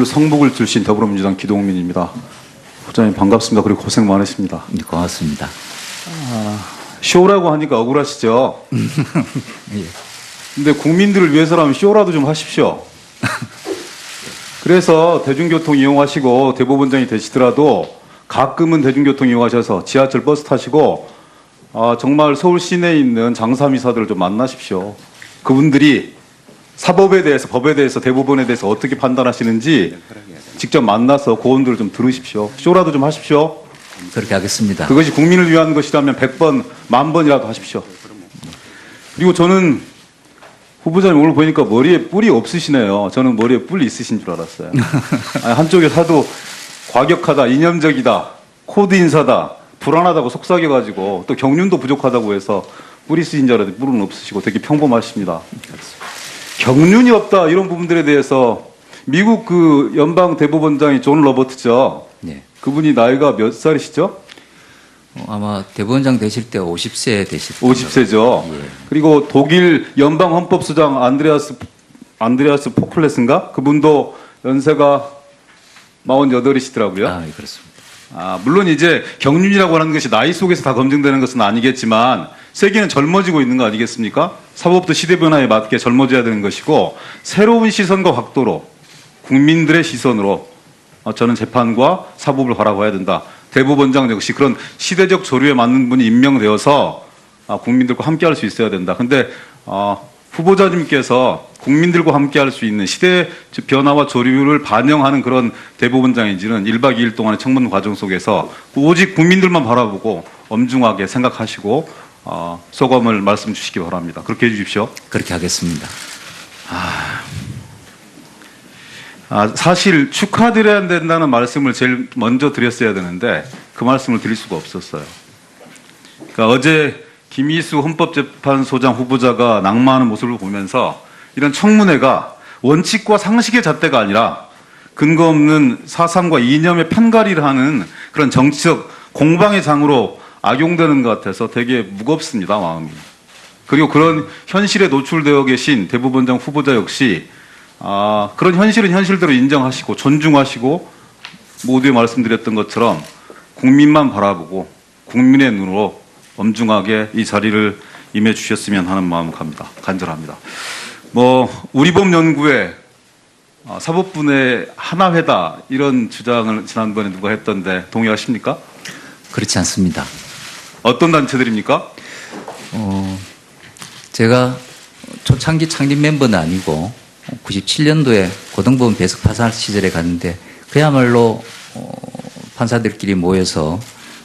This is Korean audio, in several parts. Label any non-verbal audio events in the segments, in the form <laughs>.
서울 성북을 출신 더불어민주당 기동민입니다. 부장님 반갑습니다. 그리고 고생 많으십니다. 네, 고맙습니다. 쇼라고 하니까 억울하시죠? <laughs> 예. 근데 국민들을 위해서라면 쇼라도 좀 하십시오. 그래서 대중교통 이용하시고 대법원장이 되시더라도 가끔은 대중교통 이용하셔서 지하철 버스 타시고 아, 정말 서울 시내에 있는 장사미사들을 좀 만나십시오. 그분들이 사법에 대해서 법에 대해서 대법원에 대해서 어떻게 판단하시는지 직접 만나서 고언들을 좀 들으십시오. 쇼라도 좀 하십시오. 그렇게 하겠습니다. 그것이 국민을 위한 것이라면 100번, 만 번이라도 하십시오. 그리고 저는 후보자님 오늘 보니까 머리에 뿔이 없으시네요. 저는 머리에 뿔이 있으신 줄 알았어요. <laughs> 아니, 한쪽에 사도 과격하다, 이념적이다, 코드 인사다, 불안하다고 속삭여가지고 또 경륜도 부족하다고 해서 뿔이 있으신 줄 알았는데 뿔은 없으시고 되게 평범하십니다. 경륜이 없다 이런 부분들에 대해서 미국 그 연방 대법원장이 존 러버트죠. 네. 그분이 나이가 몇 살이시죠? 어, 아마 대법원장 되실 때 50세 되실 50세죠. 예. 그리고 독일 연방 헌법수장 안드레아스 안드레아스 포클레스인가? 그분도 연세가 48이시더라고요. 아, 예, 그렇습니다. 아, 물론 이제 경륜이라고 하는 것이 나이 속에서 다 검증되는 것은 아니겠지만 세계는 젊어지고 있는 거 아니겠습니까? 사법도 시대 변화에 맞게 젊어져야 되는 것이고 새로운 시선과 각도로 국민들의 시선으로 어, 저는 재판과 사법을 바라봐야 된다. 대법원장 역시 그런 시대적 조류에 맞는 분이 임명되어서 아, 국민들과 함께할 수 있어야 된다. 근데 어, 후보자님께서 국민들과 함께할 수 있는 시대 변화와 조류를 반영하는 그런 대법원장인지는 1박 2일 동안의 청문 과정 속에서 오직 국민들만 바라보고 엄중하게 생각하시고 어, 소감을 말씀 주시기 바랍니다. 그렇게 해주십시오. 그렇게 하겠습니다. 아, 사실 축하드려야 된다는 말씀을 제일 먼저 드렸어야 되는데 그 말씀을 드릴 수가 없었어요. 그러니까 어제 김희수 헌법재판소장 후보자가 낙마하는 모습을 보면서 이런 청문회가 원칙과 상식의 잣대가 아니라 근거 없는 사상과 이념의 편가리를 하는 그런 정치적 공방의 장으로 악용되는 것 같아서 되게 무겁습니다, 마음이. 그리고 그런 현실에 노출되어 계신 대법원장 후보자 역시 아, 그런 현실은 현실대로 인정하시고 존중하시고 모두에 말씀드렸던 것처럼 국민만 바라보고 국민의 눈으로 엄중하게 이 자리를 임해 주셨으면 하는 마음을 갑니다. 간절합니다. 뭐 우리법 연구회 아, 사법분의 하나회다 이런 주장을 지난번에 누가 했던데 동의하십니까? 그렇지 않습니다. 어떤 단체들입니까? 어, 제가 초창기 창립 멤버는 아니고 97년도에 고등법원 배석 파산 시절에 갔는데 그야말로 어, 판사들끼리 모여서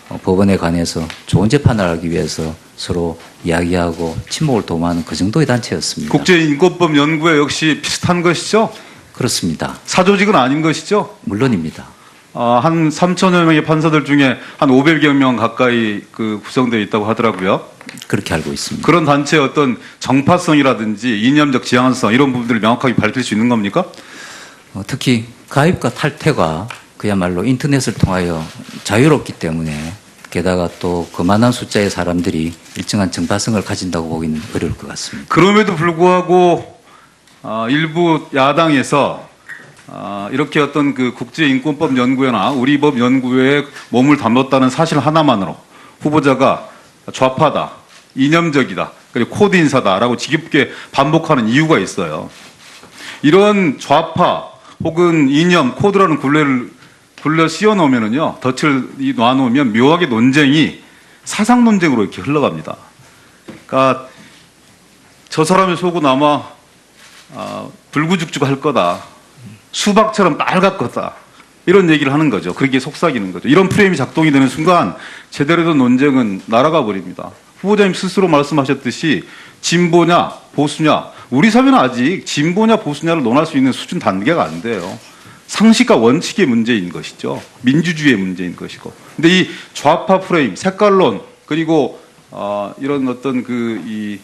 어, 법원에 관해서 좋은 재판을 하기 위해서 서로 이야기하고 친목을 도모하는 그 정도의 단체였습니다. 국제인권법 연구회 역시 비슷한 것이죠? 그렇습니다. 사조직은 아닌 것이죠? 물론입니다. 아, 한 3천여 명의 판사들 중에 한 500여 명 가까이 그 구성되어 있다고 하더라고요. 그렇게 알고 있습니다. 그런 단체의 어떤 정파성이라든지 이념적 지향성 이런 부분들을 명확하게 밝힐 수 있는 겁니까? 어, 특히 가입과 탈퇴가 그야말로 인터넷을 통하여 자유롭기 때문에 게다가 또 그만한 숫자의 사람들이 일정한 정파성을 가진다고 보기는 어려울 것 같습니다. 그럼에도 불구하고 아, 일부 야당에서 아, 이렇게 어떤 그 국제인권법 연구회나 우리법 연구회에 몸을 담았다는 사실 하나만으로 후보자가 좌파다, 이념적이다, 그리고 코드 인사다라고 지겹게 반복하는 이유가 있어요. 이런 좌파 혹은 이념, 코드라는 굴레를 굴려 씌워 놓으면은요, 덫을 이 놔놓으면 묘하게 논쟁이 사상 논쟁으로 이렇게 흘러갑니다. 그러니까 저 사람의 속은 아마 아, 불구죽죽 할 거다. 수박처럼 빨갛 거다. 이런 얘기를 하는 거죠. 그게 속삭이는 거죠. 이런 프레임이 작동이 되는 순간 제대로 된 논쟁은 날아가 버립니다. 후보자님 스스로 말씀하셨듯이 진보냐 보수냐 우리 사회는 아직 진보냐 보수냐를 논할 수 있는 수준 단계가 안 돼요. 상식과 원칙의 문제인 것이죠. 민주주의의 문제인 것이고. 근데 이 좌파 프레임, 색깔론 그리고 어, 이런 어떤 그이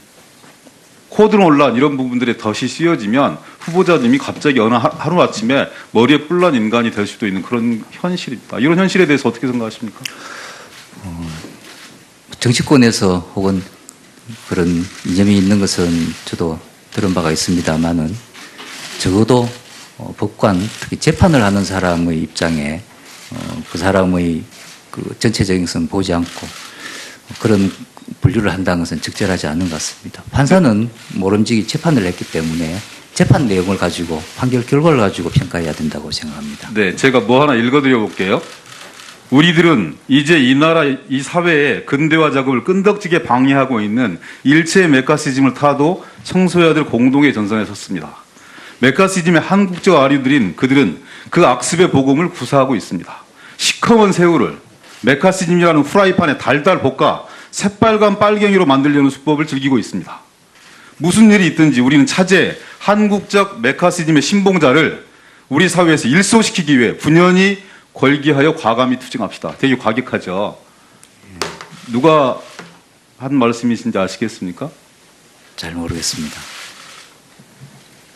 코드 논란 이런 부분들에 덫이 씌워지면 후보자님이 갑자기 어느 하루 아침에 머리에 뿔난 인간이 될 수도 있는 그런 현실입니다. 이런 현실에 대해서 어떻게 생각하십니까? 정치권에서 혹은 그런 이념이 있는 것은 저도 들은 바가 있습니다만은 적어도 어, 법관 특히 재판을 하는 사람의 입장에 어, 그 사람의 그 전체적인 것은 보지 않고 그런 분류를 한다는 것은 적절하지 않은 것 같습니다. 판사는 모름지기 재판을 했기 때문에 재판 내용을 가지고 판결 결과를 가지고 평가해야 된다고 생각합니다. 네, 제가 뭐 하나 읽어드려 볼게요. 우리들은 이제 이 나라, 이 사회의 근대화 작업을 끈덕지게 방해하고 있는 일체의 메카시즘을 타도 청소해야 될 공동의 전선에 섰습니다. 메카시즘의 한국적 아류들인 그들은 그 악습의 복음을 구사하고 있습니다. 시커먼 새우를 메카시즘이라는 후라이판에 달달 볶아 새빨간 빨갱이로 만들려는 수법을 즐기고 있습니다. 무슨 일이 있든지 우리는 차제 한국적 메카시즘의 신봉자를 우리 사회에서 일소시키기 위해 분연히 걸기하여 과감히 투쟁합시다. 되게 과격하죠. 누가 한 말씀이신지 아시겠습니까? 잘 모르겠습니다.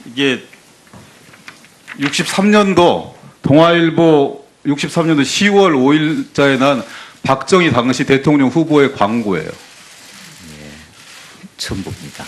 이게 63년도 동아일보 63년도 10월 5일자에 난 박정희 당시 대통령 후보의 광고예요. 처음 봅니다.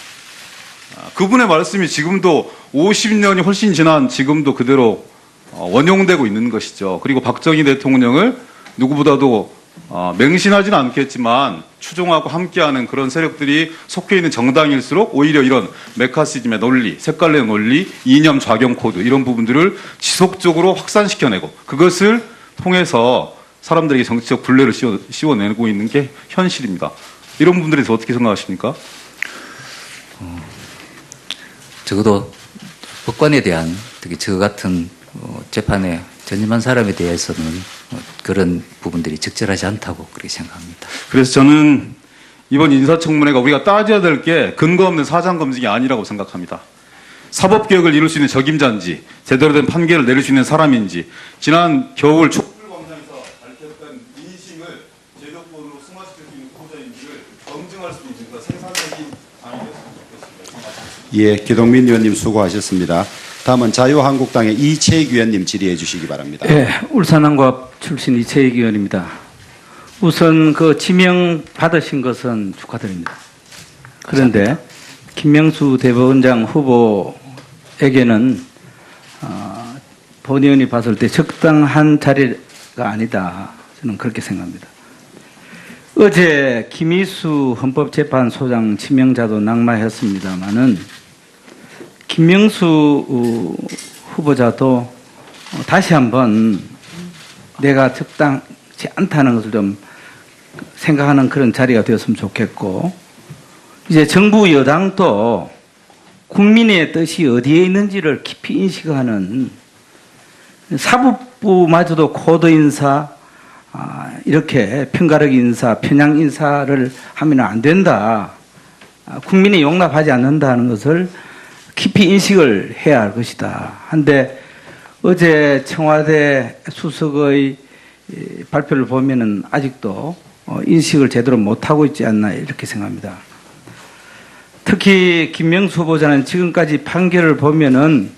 아, 그분의 말씀이 지금도 50년이 훨씬 지난 지금도 그대로 어, 원용되고 있는 것이죠. 그리고 박정희 대통령을 누구보다도 어, 맹신하지는 않겠지만 추종하고 함께하는 그런 세력들이 속해 있는 정당일수록 오히려 이런 메카시즘의 논리, 색깔의 논리, 이념 좌경 코드 이런 부분들을 지속적으로 확산시켜내고 그것을 통해서 사람들에게 정치적 굴레를 씌워, 씌워 내고 있는 게 현실입니다. 이런 부분들에 대해서 어떻게 생각하십니까? 적어도 법관에 대한 특히 저 같은 어, 재판에 전임한 사람에 대해서는 어, 그런 부분들이 적절하지 않다고 그렇게 생각합니다. 그래서 저는 이번 인사청문회가 우리가 따져야 될 게 근거 없는 사장 검증이 아니라고 생각합니다. 사법 개혁을 이룰 수 있는 적임자인지 제대로 된 판결을 내릴 수 있는 사람인지 지난 겨울 촛불광장에서 밝혔던 민심을 제도권으로 승화시킬 수 있는 후보자인지를 검증할 수 있는 그 생산적인 아니었으면 좋겠습니다. 예, 기동민 의원님 수고하셨습니다. 다음은 자유한국당의 이채익 의원님 질의해 주시기 바랍니다. 예, 울산항과 출신 이채익 의원입니다. 우선 그 지명 받으신 것은 축하드립니다. 그런데 김명수 대법원장 후보에게는 어, 본 의원이 봤을 때 적당한 자리가 아니다. 저는 그렇게 생각합니다. 어제 김희수 헌법재판소장 지명자도 낙마했습니다마는 김명수 어, 후보자도 어, 다시 한번 내가 적당치 않다는 것을 좀 생각하는 그런 자리가 되었으면 좋겠고 이제 정부 여당도 국민의 뜻이 어디에 있는지를 깊이 인식하는 사법부마저도 코드 인사 아, 이렇게 편가르기 인사, 편향 인사를 하면 안 된다. 아, 국민이 용납하지 않는다는 것을 깊이 인식을 해야 할 것이다. 한데 어제 청와대 수석의 이, 발표를 보면은 아직도 어, 인식을 제대로 못하고 있지 않나 이렇게 생각합니다. 특히 김명수 후보자는 지금까지 판결을 보면은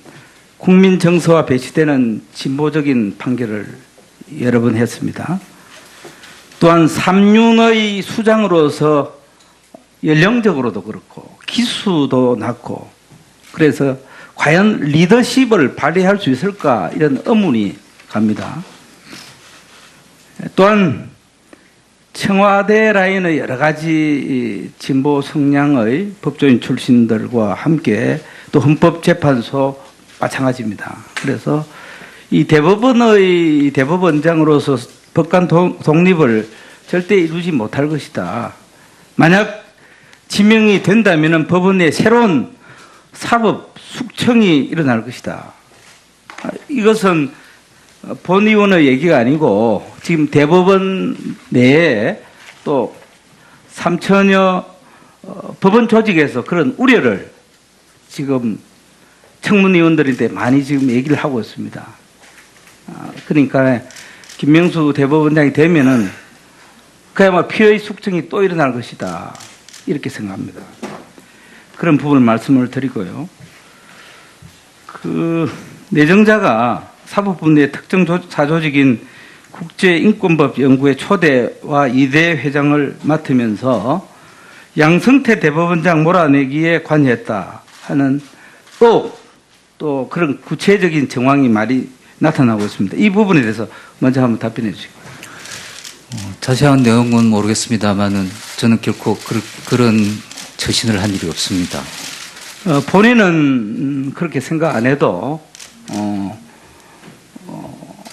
국민 정서와 배치되는 진보적인 판결을 여러 번 했습니다. 또한 삼륜의 수장으로서 연령적으로도 그렇고 기수도 낮고 그래서 과연 리더십을 발휘할 수 있을까 이런 의문이 갑니다. 또한 청와대 라인의 여러 가지 진보 성향의 법조인 출신들과 함께 또 헌법재판소 마찬가지입니다. 그래서 이 대법원의 대법원장으로서 법관 동- 독립을 절대 이루지 못할 것이다. 만약 지명이 된다면 법원 내 새로운 사법 숙청이 일어날 것이다. 아, 이것은 본 의원의 얘기가 아니고 지금 대법원 내에 또 3천여 어, 법원 조직에서 그런 우려를 지금 청문위원들인데 많이 지금 얘기를 하고 있습니다. 아, 그러니까 김명수 대법원장이 되면은 그야말로 피해의 숙청이 또 일어날 것이다. 이렇게 생각합니다. 그런 부분을 말씀을 드리고요. 그 내정자가 사법부 내 특정 조- 사조직인 국제인권법 연구회 초대와 이대 회장을 맡으면서 양승태 대법원장 몰아내기에 관여했다 하는 의혹 또 그런 구체적인 정황이 많이 나타나고 있습니다. 이 부분에 대해서 먼저 한번 답변해 주시고. 어, 자세한 내용은 모르겠습니다만은 저는 결코 그, 그런 처신을 한 일이 없습니다. 어, 본인은 음, 그렇게 생각 안 해도 어, 어,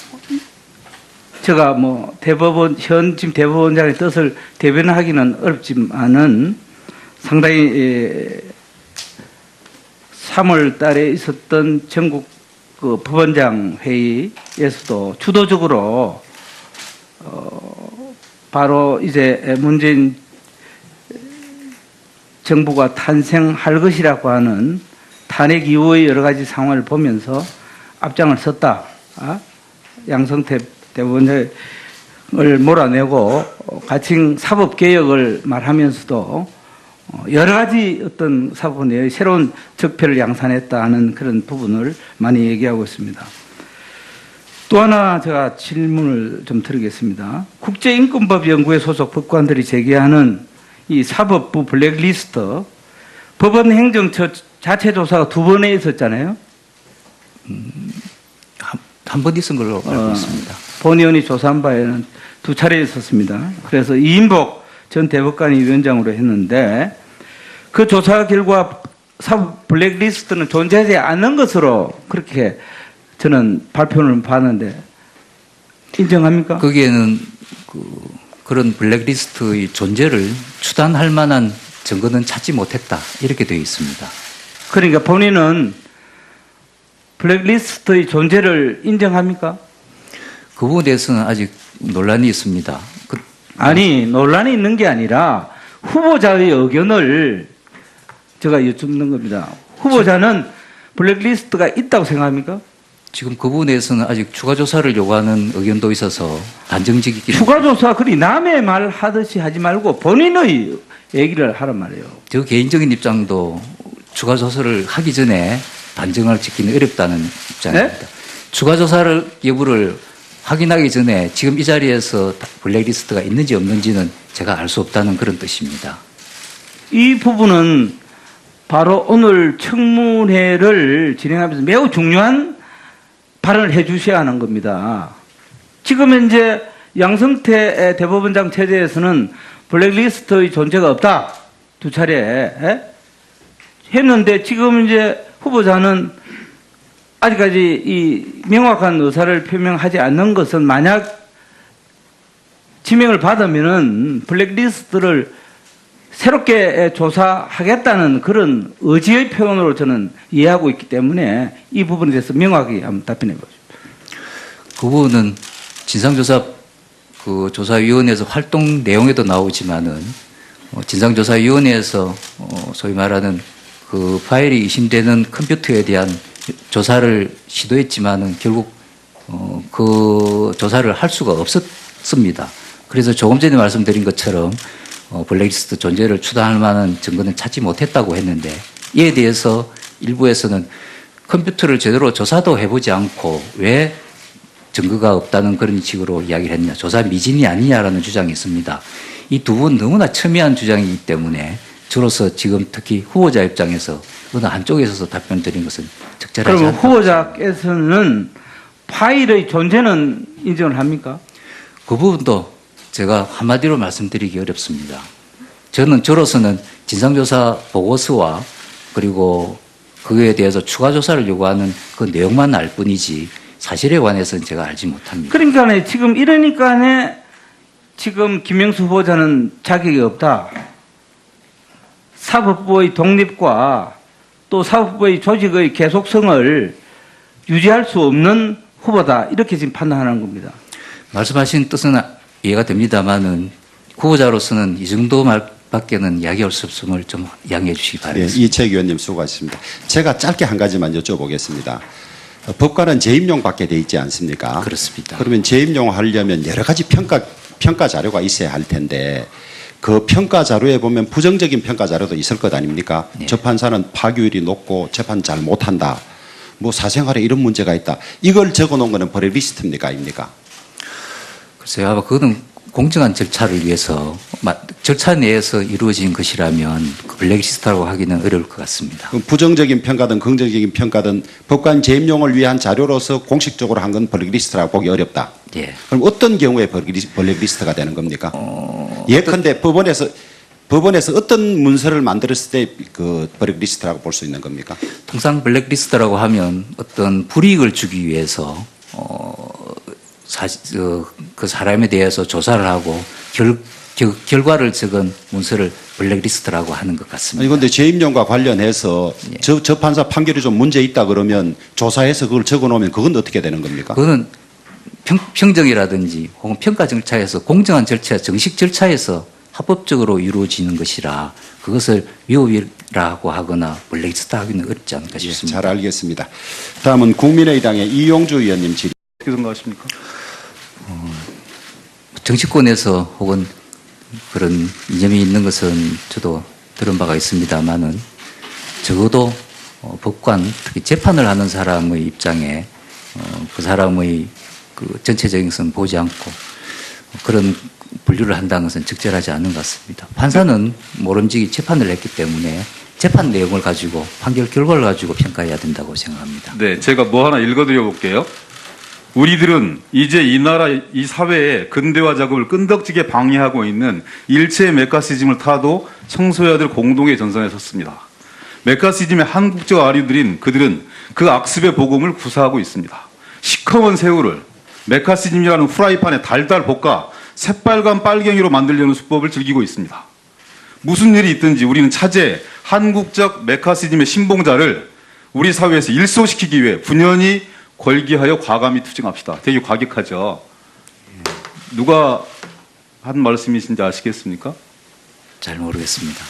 제가 뭐 대법원 현 지금 대법원장의 뜻을 대변하기는 어렵지만은 상당히 에, 3월 달에 있었던 전국 그 법원장 회의에서도 주도적으로 어, 바로 이제 문재인 정부가 탄생할 것이라고 하는 탄핵 이후의 여러 가지 상황을 보면서 앞장을 섰다. 아? 양성태 대법원을 몰아내고 어, 가칭 사법 개혁을 말하면서도 어, 여러 가지 어떤 사법 내의 새로운 적폐를 양산했다는 그런 부분을 많이 얘기하고 있습니다. 또 하나 제가 질문을 좀 드리겠습니다. 국제인권법 연구회 소속 법관들이 제기하는 이 사법부 블랙리스트 법원 행정 자체 조사가 두 번에 있었잖아요. 한번 있은 걸로 알고 어, 있습니다. 본 의원이 조사한 바에는 두 차례 있었습니다. 그래서 이인복 전 대법관이 위원장으로 했는데 그 조사 결과 사법 블랙리스트는 존재하지 않는 것으로 그렇게 저는 발표를 봤는데 인정합니까? 거기에는 그, 그런 블랙리스트의 존재를 추단할 만한 증거는 찾지 못했다. 이렇게 되어 있습니다. 그러니까 본인은 블랙리스트의 존재를 인정합니까? 그 부분에 대해서는 아직 논란이 있습니다. 그, 아니 논란이 있는 게 아니라 후보자의 의견을 제가 여쭙는 겁니다. 후보자는 블랙리스트가 있다고 생각합니까? 지금 그 부분에 대해서는 아직 추가 조사를 요구하는 의견도 있어서 단정지기기는 추가 조사 그리 남의 말 하듯이 하지 말고 본인의 얘기를 하란 말이에요. 저 개인적인 입장도 추가 조사를 하기 전에 단정을 짓기는 어렵다는 입장입니다. 추가 조사를 여부를 확인하기 전에 지금 이 자리에서 블랙리스트가 있는지 없는지는 제가 알 수 없다는 그런 뜻입니다. 이 부분은 바로 오늘 청문회를 진행하면서 매우 중요한 발언을 해 주셔야 하는 겁니다. 지금 현재 양성태 대법원장 체제에서는 블랙리스트의 존재가 없다. 두 차례 에? 했는데 지금 이제 후보자는 아직까지 이 명확한 의사를 표명하지 않는 것은 만약 지명을 받으면은 블랙리스트를 새롭게 조사하겠다는 그런 의지의 표현으로 저는 이해하고 있기 때문에 이 부분에 대해서 명확히 한번 답변해 보죠. 그 부분은 진상조사 그 조사위원회에서 활동 내용에도 나오지만은 어, 진상조사위원회에서 어, 소위 말하는 그 파일이 의심되는 컴퓨터에 대한 조사를 시도했지만은 결국 어, 그 조사를 할 수가 없었습니다. 그래서 조금 전에 말씀드린 것처럼 어, 블랙리스트 존재를 추단할 만한 증거는 찾지 못했다고 했는데 이에 대해서 일부에서는 컴퓨터를 제대로 조사도 해보지 않고 왜 증거가 없다는 그런 식으로 이야기를 했냐. 조사 미진이 아니냐라는 주장이 있습니다. 이 두 분 너무나 첨예한 주장이기 때문에 저로서 지금 특히 후보자 입장에서 어느 한쪽에 있어서 답변 드린 것은 적절하지 않다. 후보자께서는 파일의 존재는 인정을 합니까? 그 부분도 제가 한마디로 말씀드리기 어렵습니다. 저는 저로서는 진상조사 보고서와 그리고 그에 대해서 추가 조사를 요구하는 그 내용만 알 뿐이지 사실에 관해서는 제가 알지 못합니다. 그러니까 지금 이러니까 지금 김영수 후보자는 자격이 없다. 사법부의 독립과 또 사법부의 조직의 계속성을 유지할 수 없는 후보다. 이렇게 지금 판단하는 겁니다. 말씀하신 뜻은 이해가 됩니다만은 후보자로서는 이 정도 말밖에는 이야기할 수 없음을 좀 양해해 주시기 예, 바라겠습니다. 이채 의원님 수고하셨습니다. 제가 짧게 한 가지만 여쭤보겠습니다. 어, 법관은 재임용밖에 돼 있지 않습니까? 그렇습니다. 그러면 재임용 하려면 여러 가지 평가 평가 자료가 있어야 할 텐데 그 평가 자료에 보면 부정적인 평가 자료도 있을 것 아닙니까? 네. 재판사는 파교율이 높고 재판 잘 못한다. 뭐 사생활에 이런 문제가 있다. 이걸 적어놓은 거는 버레 리스트입니까, 아닙니까? 글쎄요, 아마 그거는 공정한 절차를 위해서 마- 절차 내에서 이루어진 것이라면 그 블랙리스트라고 하기는 어려울 것 같습니다. 그럼 부정적인 평가든 긍정적인 평가든 법관 재임용을 위한 자료로서 공식적으로 한 건 블랙리스트라고 보기 어렵다. 예. 그럼 어떤 경우에 블랙리스- 블랙리스트가 되는 겁니까? 예컨대 법원에서 법원에서 어떤 문서를 만들었을 때 그 블랙리스트라고 볼 수 있는 겁니까? 통상 블랙리스트라고 하면 어떤 불이익을 주기 위해서 어, 사실 어, 그 사람에 대해서 조사를 하고 결, 결, 결 과를 적은 문서를 블랙리스트라고 하는 것 아니 같습니다. 근데 재임용과 관련해서 예. 저, 저 판사 판결이 좀 문제 있다 그러면 조사해서 그걸 적어 놓으면 그건 어떻게 되는 겁니까? 그거는 평, 평정이라든지 혹은 평가 절차에서 공정한 절차, 정식 절차에서 합법적으로 이루어지는 것이라 그것을 위법이라고 하거나 블랙리스트 하기는 어렵지 않을까 예, 싶습니다. 잘 알겠습니다. 다음은 국민의당의 이용주 의원님 질의. 어떻게 생각하십니까? 정치권에서 혹은 그런 이념이 있는 것은 저도 들은 바가 있습니다만은 적어도 어, 법관 특히 재판을 하는 사람의 입장에 어, 그 사람의 그 전체적인 것은 보지 않고 그런 분류를 한다는 것은 적절하지 않은 것 같습니다. 판사는 모름지기 재판을 했기 때문에 재판 내용을 가지고 판결 결과를 가지고 평가해야 된다고 생각합니다. 네, 제가 뭐 하나 읽어드려 볼게요. 우리들은 이제 이 나라, 이 사회의 근대화 작업을 끈덕지게 방해하고 있는 일체의 메카시즘을 타도 청소해야 될 공동의 전선에 섰습니다. 메카시즘의 한국적 아류들인 그들은 그 악습의 복음을 구사하고 있습니다. 시커먼 새우를 메카시즘이라는 후라이판에 달달 볶아 새빨간 빨갱이로 만들려는 수법을 즐기고 있습니다. 무슨 일이 있든지 우리는 차제 한국적 메카시즘의 신봉자를 우리 사회에서 일소시키기 위해 분연히 걸기하여 과감히 투쟁합시다. 되게 과격하죠. 누가 한 말씀이신지 아시겠습니까? 잘 모르겠습니다.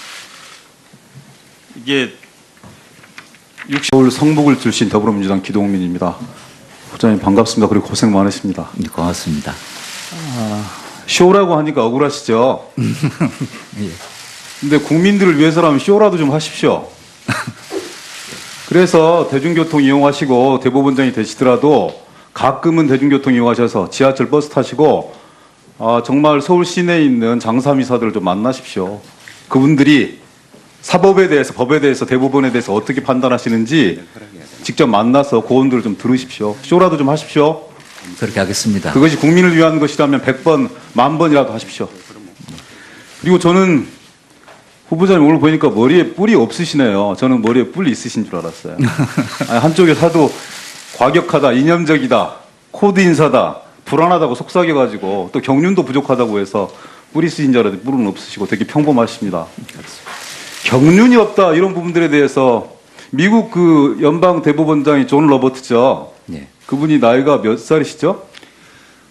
이게 60월 성북을 출신 더불어민주당 기동민입니다. 부장님 반갑습니다. 그리고 고생 많으십니다. 네, 고맙습니다. 쇼라고 하니까 억울하시죠? <laughs> 예. 근데 국민들을 위해서라면 쇼라도 좀 하십시오. 그래서 대중교통 이용하시고 대법원장이 되시더라도 가끔은 대중교통 이용하셔서 지하철 버스 타시고 아, 정말 서울 시내에 있는 장사미사들을 좀 만나십시오. 그분들이 사법에 대해서 법에 대해서 대법원에 대해서 어떻게 판단하시는지 직접 만나서 고언들을 좀 들으십시오. 쇼라도 좀 하십시오. 그렇게 하겠습니다. 그것이 국민을 위한 것이라면 100번, 만 번이라도 하십시오. 그리고 저는 후보자님 오늘 보니까 머리에 뿔이 없으시네요. 저는 머리에 뿔이 있으신 줄 알았어요. <laughs> 아니, 한쪽에 사도 과격하다, 이념적이다, 코드 인사다, 불안하다고 속삭여가지고 또 경륜도 부족하다고 해서 뿔이 있으신 줄 알았는데 뿔은 없으시고 되게 평범하십니다. 경륜이 없다 이런 부분들에 대해서 미국 그 연방 대법원장이 존 러버트죠. 예. 그분이 나이가 몇 살이시죠?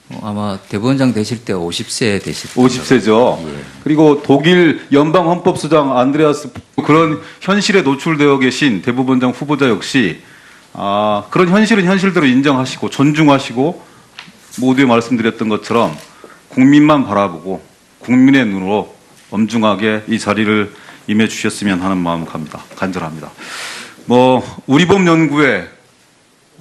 어, 아마 대법원장 되실 때 50세 되실 거예요. 50세죠. 예. 그리고 독일 연방 헌법수장 안드레아스 그런 현실에 노출되어 계신 대법원장 후보자 역시 아, 그런 현실은 현실대로 인정하시고 존중하시고 모두에 말씀드렸던 것처럼 국민만 바라보고 국민의 눈으로 엄중하게 이 자리를 임해 주셨으면 하는 마음 갑니다. 간절합니다. 뭐 우리 법 연구에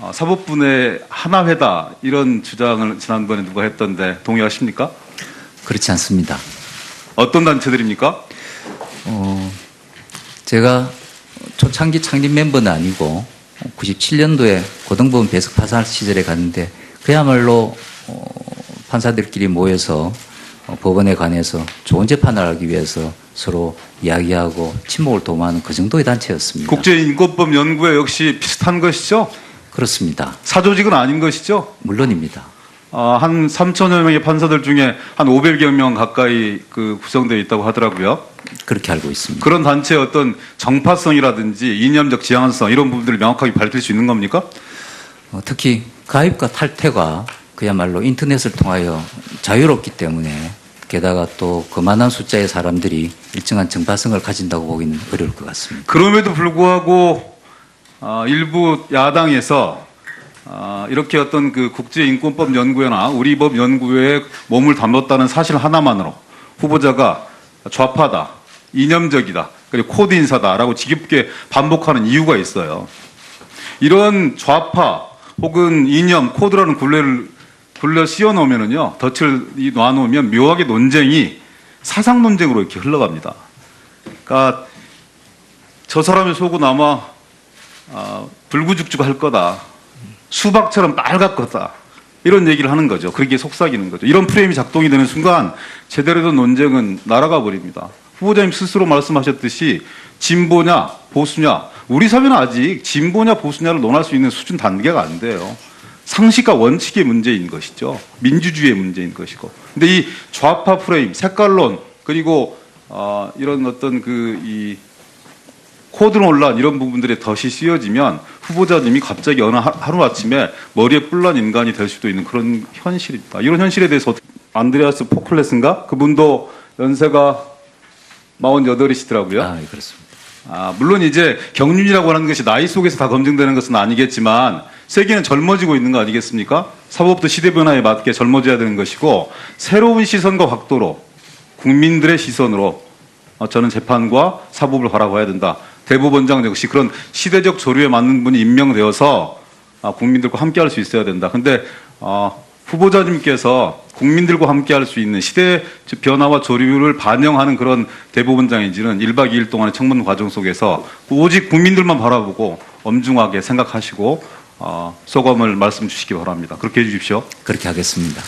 아, 사법부의 하나회다 이런 주장을 지난번에 누가 했던데 동의하십니까? 그렇지 않습니다. 어떤 단체들입니까? 어, 제가 초창기 창립 멤버는 아니고 97년도에 고등법원 배석 파산 시절에 갔는데 그야말로 어, 판사들끼리 모여서 어, 법원에 관해서 좋은 재판을 하기 위해서 서로 이야기하고 친목을 도모하는 그 정도의 단체였습니다. 국제인권법 연구회 역시 비슷한 것이죠? 그렇습니다. 사조직은 아닌 것이죠? 물론입니다. 아, 한 3천여 명의 판사들 중에 한 500여 명 가까이 그 구성되어 있다고 하더라고요. 그렇게 알고 있습니다. 그런 단체의 어떤 정파성이라든지 이념적 지향성 이런 부분들을 명확하게 밝힐 수 있는 겁니까? 어, 특히 가입과 탈퇴가 그야말로 인터넷을 통하여 자유롭기 때문에 게다가 또 그만한 숫자의 사람들이 일정한 정파성을 가진다고 보기는 어려울 것 같습니다. 그럼에도 불구하고 아, 일부 야당에서 아, 이렇게 어떤 그 국제인권법 연구회나 우리법 연구회에 몸을 담았다는 사실 하나만으로 후보자가 좌파다, 이념적이다, 그리고 코드 인사다라고 지겹게 반복하는 이유가 있어요. 이런 좌파 혹은 이념, 코드라는 굴레를 불러 씌워 놓으면은요, 덫을 이 놔놓으면 묘하게 논쟁이 사상 논쟁으로 이렇게 흘러갑니다. 그러니까 저 사람의 속은 아마 아, 불구죽죽 할 거다. 수박처럼 빨갛 거다. 이런 얘기를 하는 거죠. 그게 속삭이는 거죠. 이런 프레임이 작동이 되는 순간 제대로 된 논쟁은 날아가 버립니다. 후보자님 스스로 말씀하셨듯이 진보냐 보수냐 우리 사회는 아직 진보냐 보수냐를 논할 수 있는 수준 단계가 안 돼요. 상식과 원칙의 문제인 것이죠. 민주주의의 문제인 것이고. 근데 이 좌파 프레임, 색깔론 그리고 어, 이런 어떤 그이 코드 논란 이런 부분들에 덫이 씌워지면 후보자님이 갑자기 어느 하루 아침에 머리에 뿔난 인간이 될 수도 있는 그런 현실입니다. 이런 현실에 대해서 안드레아스 포클레스인가 그분도 연세가 48이시더라고요. 아, 예, 그렇습니다. 아, 물론 이제 경륜이라고 하는 것이 나이 속에서 다 검증되는 것은 아니겠지만 세계는 젊어지고 있는 거 아니겠습니까? 사법도 시대 변화에 맞게 젊어져야 되는 것이고 새로운 시선과 각도로 국민들의 시선으로 어, 저는 재판과 사법을 바라봐야 된다. 대법원장 역시 그런 시대적 조류에 맞는 분이 임명되어서 아, 국민들과 함께 할 수 있어야 된다. 근데 어, 후보자님께서 국민들과 함께 할 수 있는 시대 변화와 조류를 반영하는 그런 대법원장인지는 1박 2일 동안의 청문 과정 속에서 오직 국민들만 바라보고 엄중하게 생각하시고 어, 소감을 말씀 주시기 바랍니다. 그렇게 해주십시오. 그렇게 하겠습니다.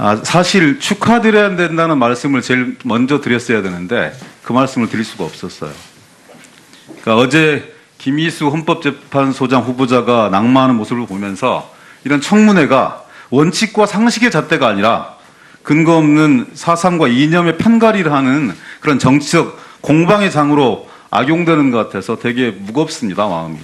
아, 사실 축하드려야 된다는 말씀을 제일 먼저 드렸어야 되는데 그 말씀을 드릴 수가 없었어요. 그러니까 어제 김희수 헌법재판소장 후보자가 낙마하는 모습을 보면서 이런 청문회가 원칙과 상식의 잣대가 아니라 근거 없는 사상과 이념의 편가리를 하는 그런 정치적 공방의 장으로 악용되는 것 같아서 되게 무겁습니다, 마음이.